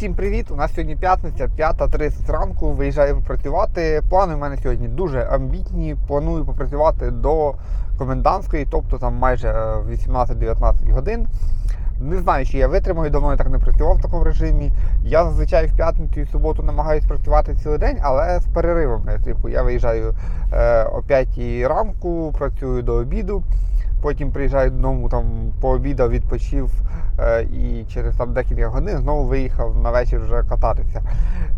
Всім привіт! У нас сьогодні п'ятниця, 5.30 ранку. Виїжджаю працювати. Плани в мене сьогодні дуже амбітні. Планую попрацювати до комендантської, тобто там майже е, 18-19 годин. Не знаю, чи я витримаю, давно я так не працював в такому режимі. Я зазвичай в п'ятницю і суботу намагаюся працювати цілий день, але з переривами. Типу, я виїжджаю е, о 5 ранку, працюю до обіду. Потім приїжджаю додому, там пообідав, відпочив е, і через там декілька годин знову виїхав на вечір вже кататися.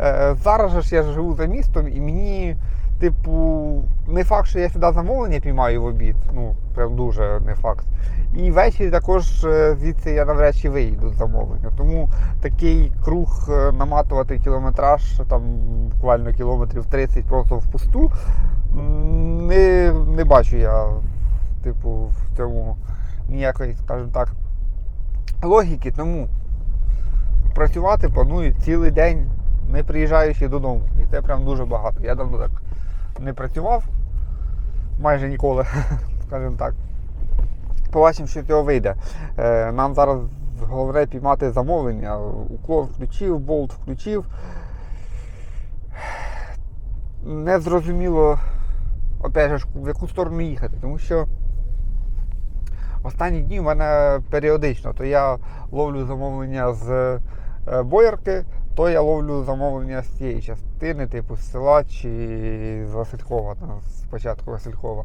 Е, зараз ж я живу за містом і мені, типу, не факт, що я сюди замовлення піймаю в обід. Ну, прям дуже не факт. І ввечері також е, звідси я навряд чи виїду з замовлення. Тому такий круг наматувати кілометраж, там буквально кілометрів 30 просто впусту. Не, не бачу я типу, в цьому ніякої, скажімо так, логіки. Тому працювати планую цілий день, не приїжджаючи додому. І це прям дуже багато. Я давно так не працював, майже ніколи, скажімо так. Побачимо, що цього вийде. Е, Нам зараз головне піймати замовлення. Уклон включив, болт включив. Не зрозуміло, опять же, в яку сторону їхати, тому що останні дні в мене періодично, то я ловлю замовлення з е, боярки, то я ловлю замовлення з цієї частини, типу з села чи з Василькова, там, спочатку Василькова.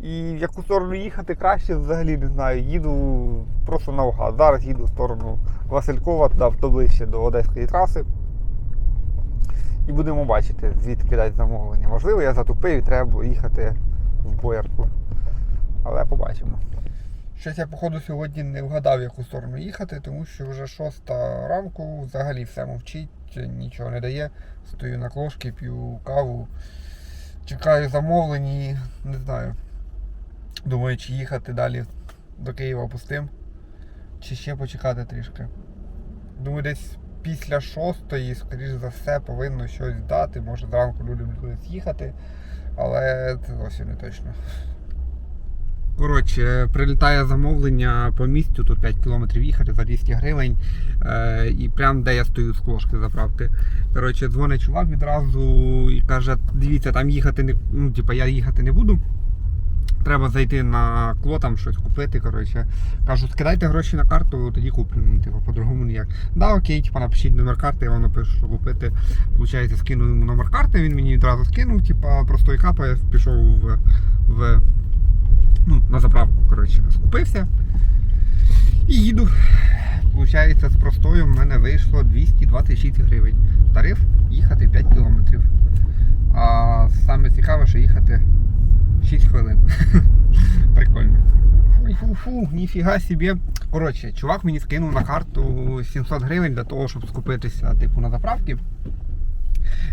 І в яку сторону їхати краще взагалі не знаю. Їду просто навгад. Зараз їду в сторону Василькова, туди ближче до Одеської траси. І будемо бачити, звідки дати замовлення. Можливо, я затупив і треба їхати в боярку. Але побачимо. Щось я, походу, сьогодні не вгадав, в яку сторону їхати, тому що вже шоста ранку, взагалі все мовчить, нічого не дає. Стою на клошки, п'ю каву, чекаю замовлень і не знаю. Думаю, чи їхати далі до Києва пустим, чи ще почекати трішки. Думаю, десь після шостої, скоріш за все, повинно щось дати. Може зранку люди будуть їхати, але це зовсім не точно. Коротше, прилітає замовлення по місцю, тут 5 кілометрів їхати за 200 гривень. Е, і прям де я стою з клошки заправки. Коротше, дзвонить чувак відразу і каже, дивіться, там їхати не ну, типа, я їхати не буду. Треба зайти на кло, там щось купити. Коротше. Кажу, скидайте гроші на карту, тоді куплю. Типу, по-другому ніяк. Да, окей, типу, напишіть номер карти, я вам напишу, що купити. Получається, скинув йому номер карти, він мені відразу скинув, типа, простої капа, я пішов в, в ну, на заправку. Коротше, скупився. І їду. Получається, з простою в мене вийшло 226 гривень. Тариф їхати 5 кілометрів. А саме цікаве, що їхати 6 хвилин. Прикольно. Фу-фу-фу, ніфіга собі. Коротше, чувак мені скинув на карту 700 гривень для того, щоб скупитися типу, на заправки.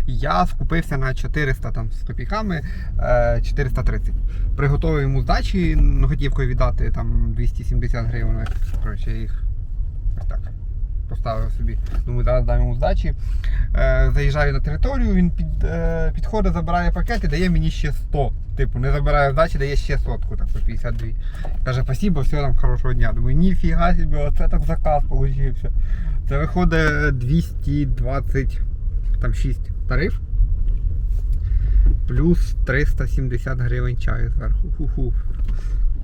Я скупився на 400 там, з копійками, е, 430. Приготував йому здачі готівкою віддати там 270 гривень. Коротше, їх так поставив собі. Думаю, зараз дам йому здачі. Е, заїжджаю на територію, він під, е, підходить, забирає пакет і дає мені ще 100. Типу, не забирає здачі, дає ще сотку, так по 52. Каже, спасибо, все там хорошого дня. Думаю, ніфіга собі, оце так заказ получився. Це виходить 226 тариф. Плюс 370 гривень чаю зверху. Ху-ху.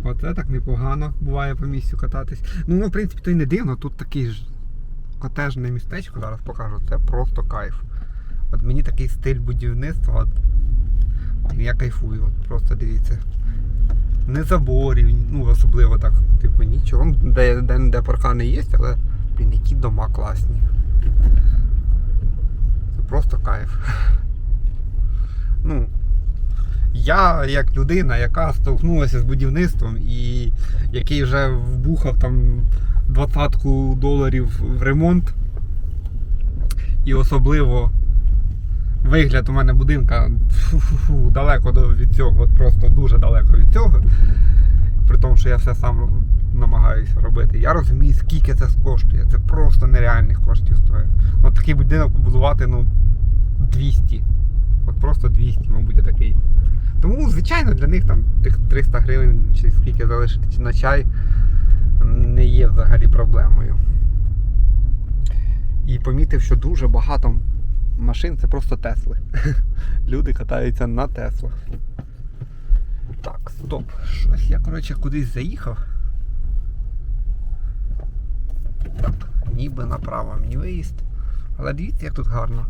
Оце так непогано буває по місцю кататись. Ну, ну, в принципі, то й не дивно, тут такий ж котежне містечко, зараз покажу, це просто кайф. От мені такий стиль будівництва, от, я кайфую, от просто дивіться. Не заборів, ну особливо так, типу нічого. Де, де, де паркани є, але блін, які дома класні. Просто кайф. Ну, я як людина, яка столкнулася з будівництвом і який вже вбухав там двадцятку доларів в ремонт. І особливо вигляд у мене будинка фу-фу-фу, далеко від цього, от просто дуже далеко від цього. При тому, що я все сам намагаюся робити. Я розумію, скільки це коштує. Це просто нереальних коштів стоїть. От такий будинок побудувати, ну, 200. От просто 200, мабуть, такий. Тому, звичайно, для них там тих 300 гривень чи скільки залишити на чай не є взагалі проблемою. І помітив, що дуже багато машин це просто Тесли. Люди катаються на Теслах. Так, стоп. Щось я, коротше, кудись заїхав. Так, ніби направо мені виїзд. Але дивіться, як тут гарно.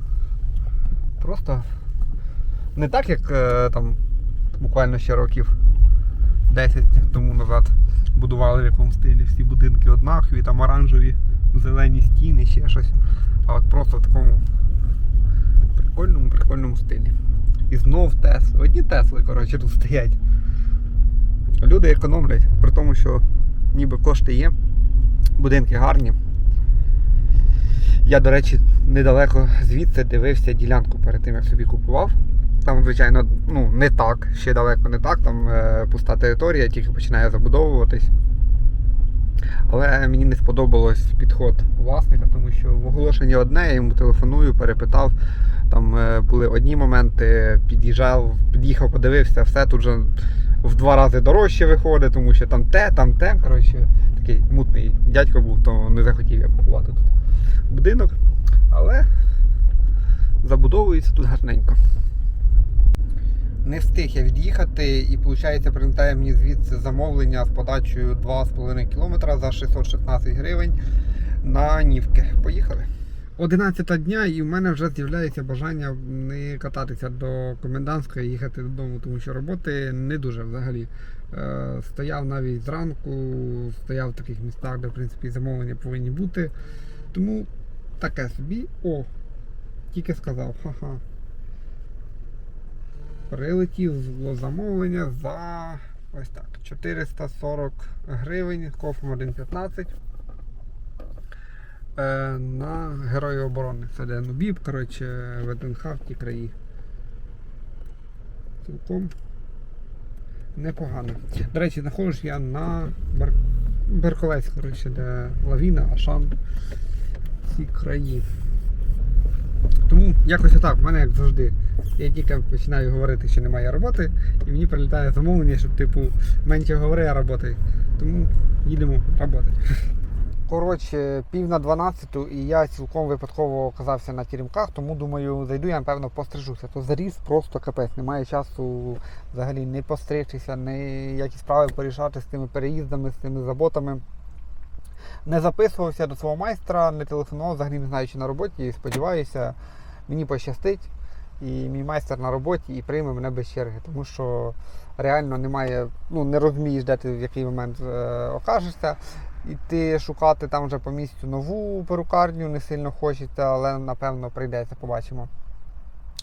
Просто не так, як е, там буквально ще років 10 тому назад будували в якому стилі всі будинки однакові, там оранжеві, зелені стіни, ще щось. А от просто в такому прикольному, прикольному стилі. І знов Тесли. Одні Тесли, коротше, тут стоять. Люди економлять, при тому, що ніби кошти є, будинки гарні. Я, до речі, недалеко звідси дивився ділянку перед тим, як собі купував. Там, звичайно, ну, не так, ще далеко не так, там е, пуста територія, тільки починає забудовуватись. Але мені не сподобалось підход власника, тому що в оголошенні одне, я йому телефоную, перепитав. Там е, були одні моменти, під'їжджав, під'їхав, подивився, все тут же в два рази дорожче виходить, тому що там те, там те. Коротше, такий мутний дядько був, то не захотів я купувати тут будинок. Але забудовується тут гарненько. Не встиг я від'їхати і, виходить, прилітає мені звідси замовлення з подачею 2,5 км за 616 гривень на Нівки. Поїхали. 11 дня і в мене вже з'являється бажання не кататися до комендантської, їхати додому, тому що роботи не дуже взагалі. Е, стояв навіть зранку, стояв в таких містах, де в принципі замовлення повинні бути. Тому таке собі. О, тільки сказав, ха-ха. Прилетів замовлення за ось так. 440 гривень, кофом 1,15 е, на Герої оборони. Це де Нубіб, коротше, ВДНХ в ті краї. Цілком непогано. До речі, знаходжусь я на Бар... Берковець, коротше, де Лавіна, Ашан. Ці краї. Тому якось отак, в мене як завжди. Я тільки починаю говорити, що немає роботи, і мені прилітає замовлення, щоб типу менше говори, а роботи. Тому їдемо роботи. Коротше, пів на 12 і я цілком випадково оказався на тірімках, тому думаю, зайду я, напевно, пострижуся. То заріс просто капець. Немає часу взагалі не постригтися, не які справи порішати з тими переїздами, з тими заботами. Не записувався до свого майстра, не телефонував, взагалі не знаю, чи на роботі. І сподіваюся, мені пощастить. І мій майстер на роботі і прийме мене без черги, тому що реально немає, ну не розумієш, де ти в який момент е, окажешся. Іти шукати там вже по місцю нову перукарню не сильно хочеться, але напевно прийдеться, побачимо.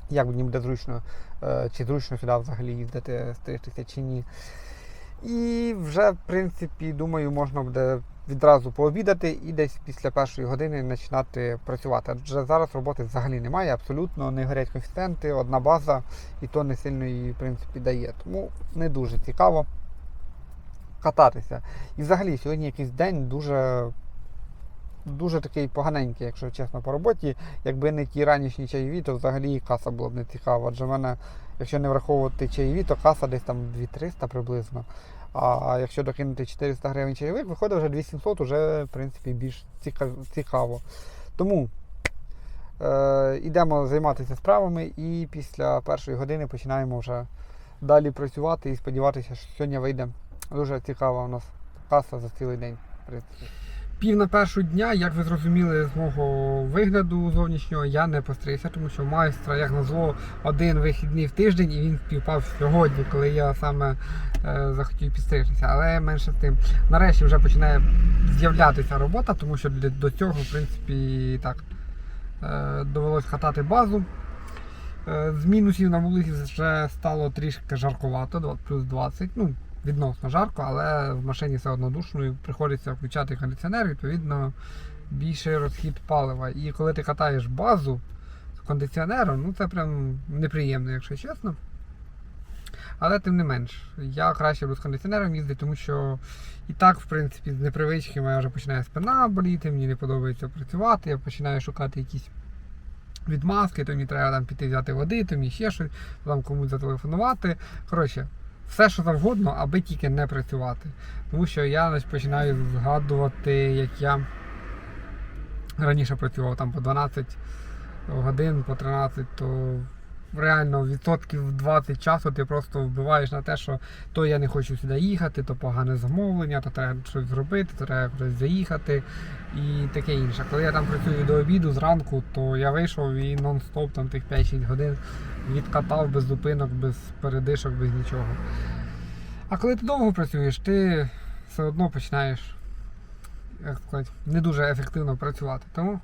Як мені буде зручно, е, чи зручно сюди взагалі їздити, стригтися чи ні. І вже, в принципі, думаю, можна буде відразу пообідати і десь після першої години починати працювати. Адже зараз роботи взагалі немає, абсолютно не горять коефіцієнти, одна база, і то не сильно її в принципі дає. Тому не дуже цікаво кататися. І взагалі сьогодні якийсь день дуже. Дуже такий поганенький, якщо чесно, по роботі. Якби не ті ранішні чайові, то взагалі каса була б не цікава. Адже в мене, якщо не враховувати чайові, то каса десь там 2300 приблизно. А якщо докинути 400 гривень чайових, виходить вже 2700, вже в принципі більш цікаво. Тому е, йдемо займатися справами і після першої години починаємо вже далі працювати і сподіватися, що сьогодні вийде дуже цікава у нас каса за цілий день. в принципі. Пів на першу дня, як ви зрозуміли з мого вигляду зовнішнього, я не постригся, тому що майстра, як назло, один вихідний в тиждень і він співпав сьогодні, коли я саме е, захотів підстригтися. Але менше з тим. Нарешті вже починає з'являтися робота, тому що до цього, в принципі, так, е, довелось хатати базу. Е, з мінусів на вулиці вже стало трішки жаркувато, плюс 20. Ну, відносно жарко, але в машині все одно душно і приходиться включати кондиціонер, відповідно більший розхід палива. І коли ти катаєш базу з кондиціонером, ну це прям неприємно, якщо чесно. Але тим не менш, я краще буду з кондиціонером їздити, тому що і так, в принципі, з непривички моя вже починає спина боліти, мені не подобається працювати, я починаю шукати якісь відмазки, то мені треба там піти взяти води, то мені ще щось, там комусь зателефонувати. Коротше, все, що завгодно, аби тільки не працювати. Тому що я починаю згадувати, як я раніше працював там по 12 годин, по 13, то реально відсотків 20 часу ти просто вбиваєш на те, що то я не хочу сюди їхати, то погане замовлення, то треба щось зробити, то треба кудись заїхати і таке інше. Коли я там працюю до обіду зранку, то я вийшов і нон-стоп там тих 5-6 годин відкатав без зупинок, без передишок, без нічого. А коли ти довго працюєш, ти все одно починаєш як сказати, не дуже ефективно працювати. Тому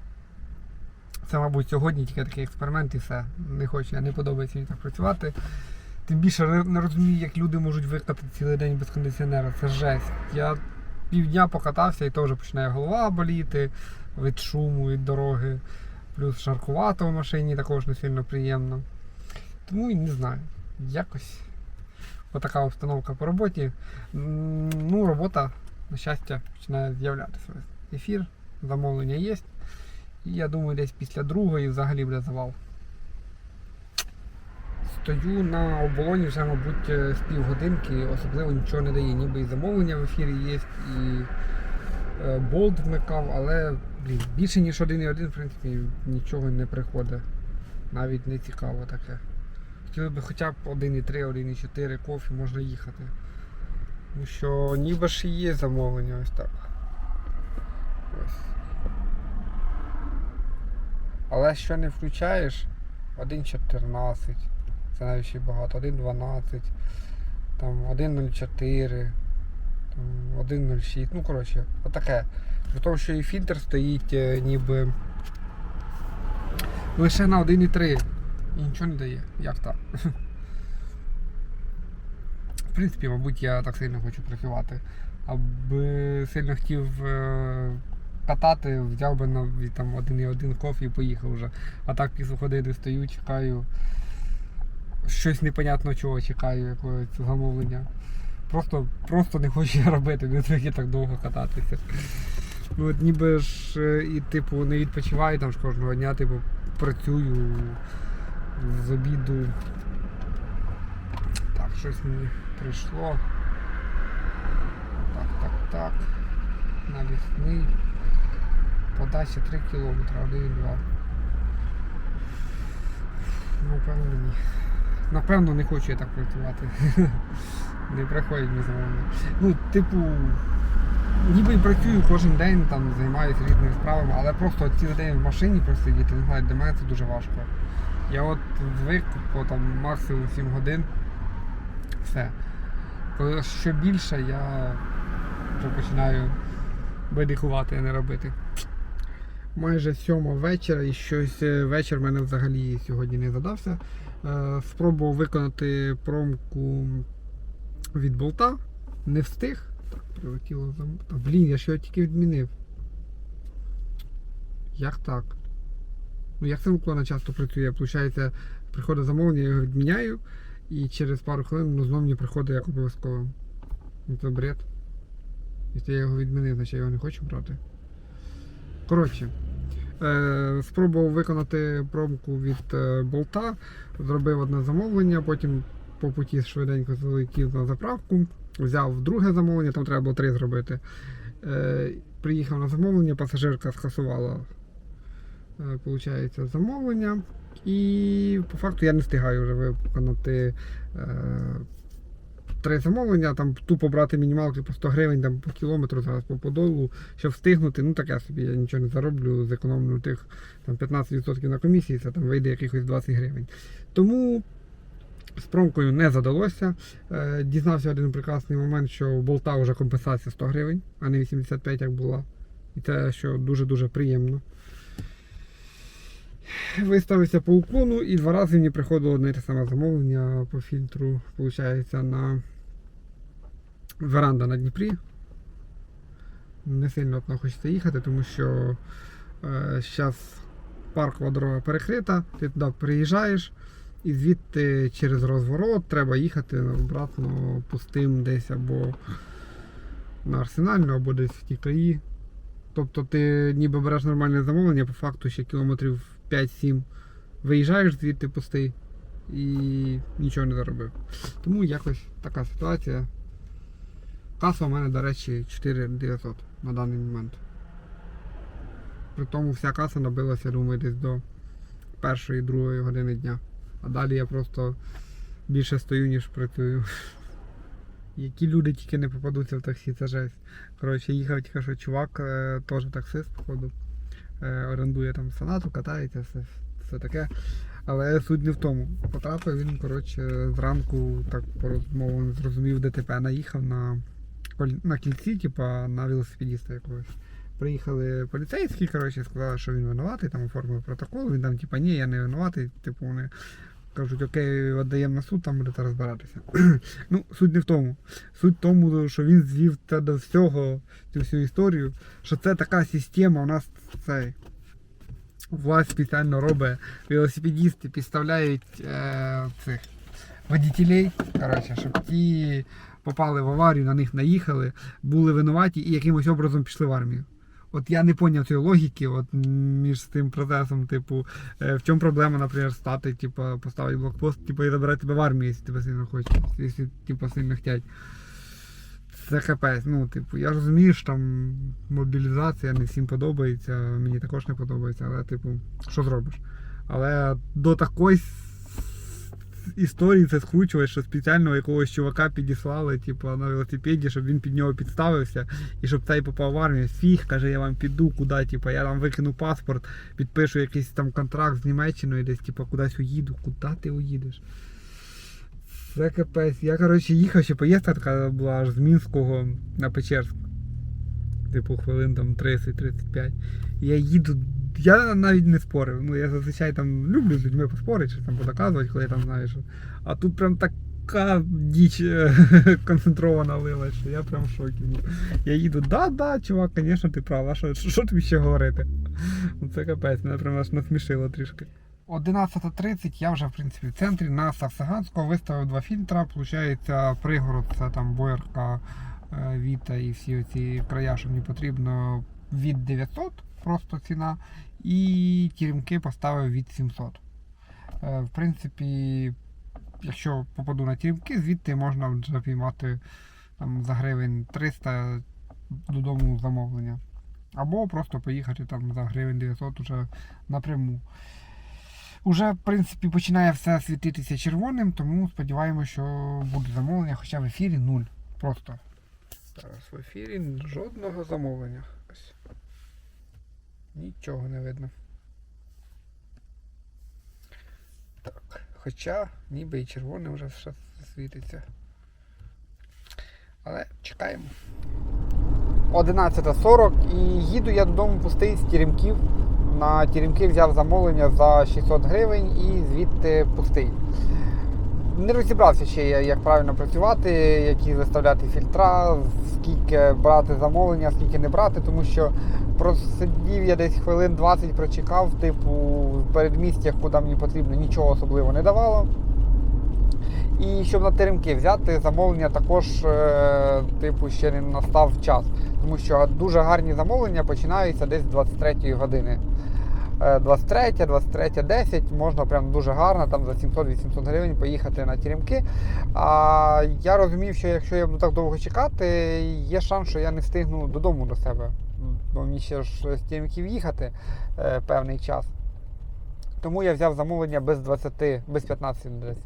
це, мабуть, сьогодні тільки такий експеримент і все. Не хочу, не подобається мені так працювати. Тим більше не- розумію, як люди можуть викатати цілий день без кондиціонера. Це жесть. Я півдня покатався і вже починає голова боліти від шуму, від дороги. Плюс жаркувато в машині також не сильно приємно. Тому не знаю. Якось отака обстановка по роботі. Ну, робота, на щастя, починає з'являтися. Ефір, замовлення є. І я думаю, десь після другої взагалі буде завал. Стою на оболоні вже, мабуть, е, з півгодинки, особливо нічого не дає. Ніби і замовлення в ефірі є, і е, болт вмикав, але блін, більше ніж 1,1, в принципі, нічого не приходить. Навіть не цікаво таке. Хотіли б хоча б 1,3, 1,4 кофі можна їхати. Ну що, ніби ж і є замовлення ось так. Ось. Але що не включаєш, 1.14, це навіть ще багато, 1.12, там 1.04, там 1.06, ну коротше, отаке. При тому, що і фільтр стоїть е, ніби лише на 1.3 і нічого не дає. Як так? В принципі, мабуть, я так сильно хочу працювати. Аби сильно хотів е, катати, взяв би на там один і один кофі і поїхав вже. А так після години стою, чекаю. Щось непонятно чого чекаю, якогось замовлення. Просто, просто не хочу я робити, не трохи так довго кататися. Ну от ніби ж е, і типу не відпочиваю там ж кожного дня, типу працюю з обіду. Так, щось мені прийшло. Так, так, так. Навісний. Подача 3 кілометри, 1,2. Напевно, ні. Напевно, не хочу я так працювати. Не приходять мені замовлення. Ну, типу, ніби і працюю кожен день, там займаюся різними справами, але просто цілий день в машині просидіти, не знаю, для мене це дуже важко. Я от звик по там максимум 7 годин. Все. Коли що більше, я вже починаю видихувати, а не робити. Майже сьома вечора і щось е, вечір в мене взагалі сьогодні не задався. Е, Спробував виконати промку від болта. Не встиг. Так, прилетіло за. Блін, я ж його тільки відмінив. Як так? Ну як це уклона часто працює? Получається, приходить замовлення, я його відміняю, і через пару хвилин ну, знову мені приходить як обов'язково. Ну це бред. Якщо я його відмінив, значить я його не хочу брати. Коротше, спробував виконати промку від е, болта, зробив одне замовлення, потім по путі швиденько залетів на заправку, взяв друге замовлення, там треба було три зробити. Е, приїхав на замовлення, пасажирка скасувала е, получається, замовлення. І по факту я не встигаю вже виконати е, три замовлення, там тупо брати мінімалки по 100 гривень там, по кілометру зараз по подолу, щоб встигнути. Ну таке собі, я нічого не зароблю, зекономлю тих там, 15% на комісії, це там вийде якихось 20 гривень. Тому з промкою не задалося. Е, дізнався один прекрасний момент, що у болта вже компенсація 100 гривень, а не 85, як була. І це що дуже-дуже приємно. Виставився по уклону і два рази мені приходило одне те саме замовлення по фільтру, виходить, на веранда на Дніпрі. Не сильно одно хочеться їхати, тому що зараз паркова дорога перекрита, ти туди приїжджаєш і звідти через розворот треба їхати обратно пустим десь або на арсенальну, або десь в ті краї. Тобто ти ніби береш нормальне замовлення, по факту ще кілометрів 5-7 виїжджаєш звідти пустий і нічого не заробив. Тому якось така ситуація. Каса у мене, до речі, 4900 на даний момент. При тому вся каса набилася, думаю, десь до першої, другої години дня. А далі я просто більше стою, ніж працюю. Які люди тільки не попадуться в таксі, це жесть. Коротше, їхав тільки що чувак, е, теж таксист, походу. Е, орендує там сонату, катається, все, все таке. Але суть не в тому. Потрапив він, коротше, зранку так по розмовам зрозумів ДТП, наїхав на, на кільці, типа на велосипедіста якогось. Приїхали поліцейські, коротше, сказали, що він винуватий, там оформив протокол, він там, типа, ні, я не винуватий, типу вони кажуть, окей, віддаємо на суд, там будете розбиратися. ну, суть не в тому. Суть в тому, що він звів це до всього, цю всю історію, що це така система, у нас цей. Власть спеціально робить велосипедісти, підставляють е, цих водітелей, коротше, щоб ті попали в аварію, на них наїхали, були винуваті і якимось образом пішли в армію. От я не поняв цієї логіки, от між цим процесом, типу, е, в чому проблема, наприклад, стати, типу, поставити блокпост, типу, і забирати тебе в армію, якщо тебе сильно хочуть, якщо типу, сильно хочуть. Це капець. Ну, типу, я розумію, що там мобілізація не всім подобається, мені також не подобається, але, типу, що зробиш? Але до такої історії це скручує, що спеціально якогось чувака підіслали, типу, на велосипеді, щоб він під нього підставився і щоб цей попав в армію. Фіг, каже, я вам піду куди, типу, я там викину паспорт, підпишу якийсь там контракт з Німеччиною, десь, типу, кудись уїду. Куди ти уїдеш? Це капець. Я, коротше, їхав ще поїздка така була аж з Мінського на Печерськ. Типу хвилин там 30-35. Я їду. Я навіть не спорив. Ну я зазвичай там люблю з людьми поспорити, чи там подоказувати, коли я там знаю, що. А тут прям така діч е, концентрована лила, що я прям в шокі. Я їду, да, да, чувак, звісно, ти прав, а що, що, тобі ще говорити? Ну, Це капець, мене прям аж насмішило трішки. 11.30 я вже в принципі в центрі на Савсаганського виставив два фільтра. Получається, пригород це там Боярка, Віта і всі ці края, що мені потрібно від 900 просто ціна. І тіремки поставив від 700. Е, В принципі, якщо попаду на тіремки, звідти можна вже піймати там, за гривень 300 додому замовлення. Або просто поїхати там за гривень 900 уже напряму. Уже, в принципі, починає все світитися червоним, тому сподіваємося, що буде замовлення, хоча в ефірі нуль. Просто. Зараз в ефірі жодного замовлення. Нічого не видно. Так. Хоча ніби і червоне вже все світиться. Але чекаємо. 11.40 і їду я додому пустий з тіремків. На тіремки взяв замовлення за 600 гривень і звідти пустий. Не розібрався ще як правильно працювати, які виставляти фільтра, скільки брати замовлення, скільки не брати, тому що просидів я десь хвилин 20 прочекав, типу, в передмістях, куди мені потрібно, нічого особливо не давало. І щоб на теремки взяти замовлення, також е, типу ще не настав час, тому що дуже гарні замовлення починаються десь з 23 години. Е, 23, 23, 10 можна прям дуже гарно там за 700-800 гривень поїхати на теремки. А я розумів, що якщо я буду так довго чекати, є шанс, що я не встигну додому до себе. Бо мені ще ж з теремків їхати е, певний час. Тому я взяв замовлення без 20, без 15 десь.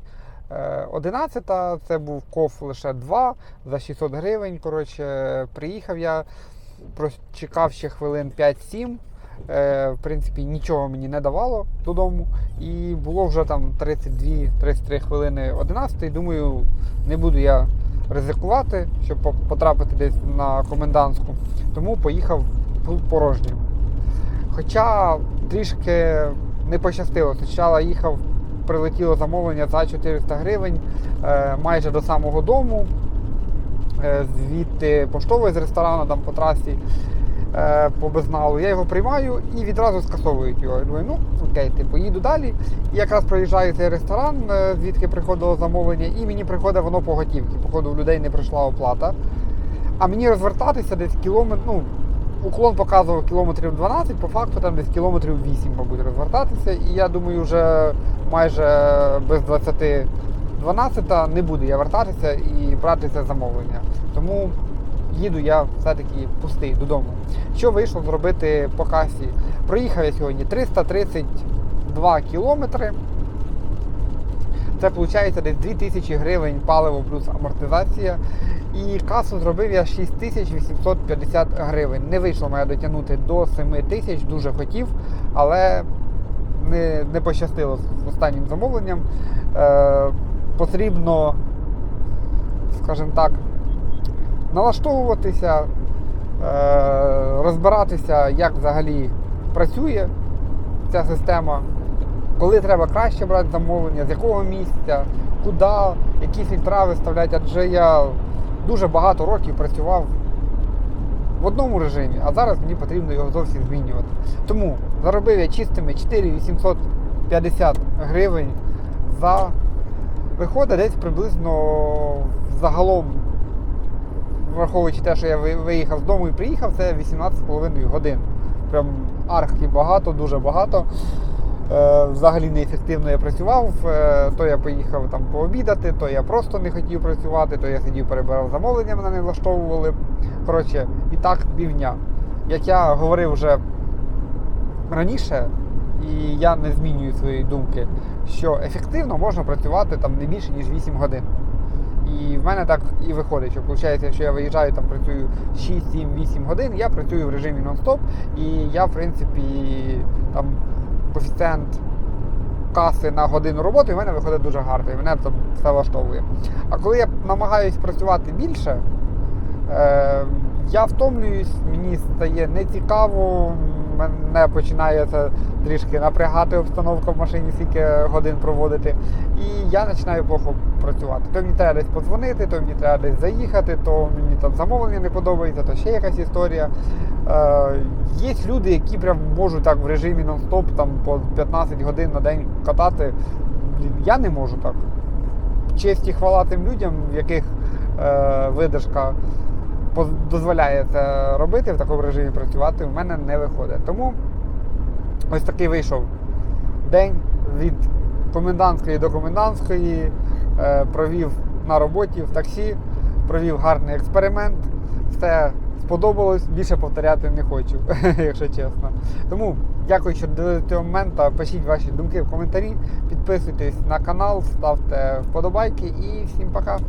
Е, 11 це був коф лише 2 за 600 гривень. Коротше, приїхав я, прочекав ще хвилин 5-7. Е, В принципі, нічого мені не давало додому. І було вже там 32-33 хвилини 11. Думаю, не буду я ризикувати, щоб потрапити десь на комендантську. Тому поїхав порожнім. Хоча трішки не пощастило. Спочатку їхав, прилетіло замовлення за 400 гривень е, майже до самого дому. Е, звідти поштовий з ресторану там по трасі е, по безналу. Я його приймаю і відразу скасовують його. Я думаю, ну окей, типу, їду далі. І якраз проїжджаю цей ресторан, звідки приходило замовлення, і мені приходить воно по готівці. Походу, у людей не прийшла оплата. А мені розвертатися десь кілометр, ну, уклон показував кілометрів 12, по факту там десь кілометрів 8, мабуть, розвертатися. І я думаю, вже майже без 20 12 не буду я вертатися і брати це замовлення. Тому їду я все-таки пустий додому. Що вийшло зробити по касі? Проїхав я сьогодні 332 кілометри. Це виходить десь 2000 гривень паливо плюс амортизація. І касу зробив я 6850 гривень. Не вийшло мене дотягнути до 7000, дуже хотів, але не, не пощастило з останнім замовленням. Е, потрібно, скажімо так, налаштовуватися, е, розбиратися, як взагалі працює ця система, коли треба краще брати замовлення, з якого місця, куди, які фільтра виставляти. Адже я дуже багато років працював в одному режимі, а зараз мені потрібно його зовсім змінювати. Тому заробив я чистими 4850 гривень за виходить десь приблизно загалом, враховуючи те, що я виїхав з дому і приїхав, це 18,5 годин. Прям архі багато, дуже багато. Е, Взагалі неефективно я працював, Е, то я поїхав там пообідати, то я просто не хотів працювати, то я сидів перебирав замовлення, мене не влаштовували. Коротше, і так півдня. Як я говорив вже раніше, і я не змінюю свої думки, що ефективно можна працювати там не більше, ніж 8 годин. І в мене так і виходить, що виходить, якщо я виїжджаю, там працюю 6, 7, 8 годин, я працюю в режимі нон-стоп, і я, в принципі, там коефіцієнт каси на годину роботи, в мене виходить дуже гарно, і мене це все влаштовує. А коли я намагаюсь працювати більше, е, я втомлююсь, мені стає нецікаво, мене починає це трішки напрягати обстановка в машині, скільки годин проводити. І я починаю плохо працювати. То мені треба десь подзвонити, то мені треба десь заїхати, то мені там замовлення не подобається, то ще якась історія. Е, є люди, які прям можуть так в режимі нон-стоп там по 15 годин на день катати. Блін, я не можу так. Честь і хвала тим людям, в яких е, видержка дозволяє це робити, в такому режимі працювати, в мене не виходить. Тому ось такий вийшов день від комендантської до комендантської, е, провів на роботі в таксі, провів гарний експеримент. Все сподобалось, більше повторяти не хочу, якщо чесно. Тому дякую, що дивилися цього моменту. Пишіть ваші думки в коментарі, підписуйтесь на канал, ставте вподобайки і всім пока.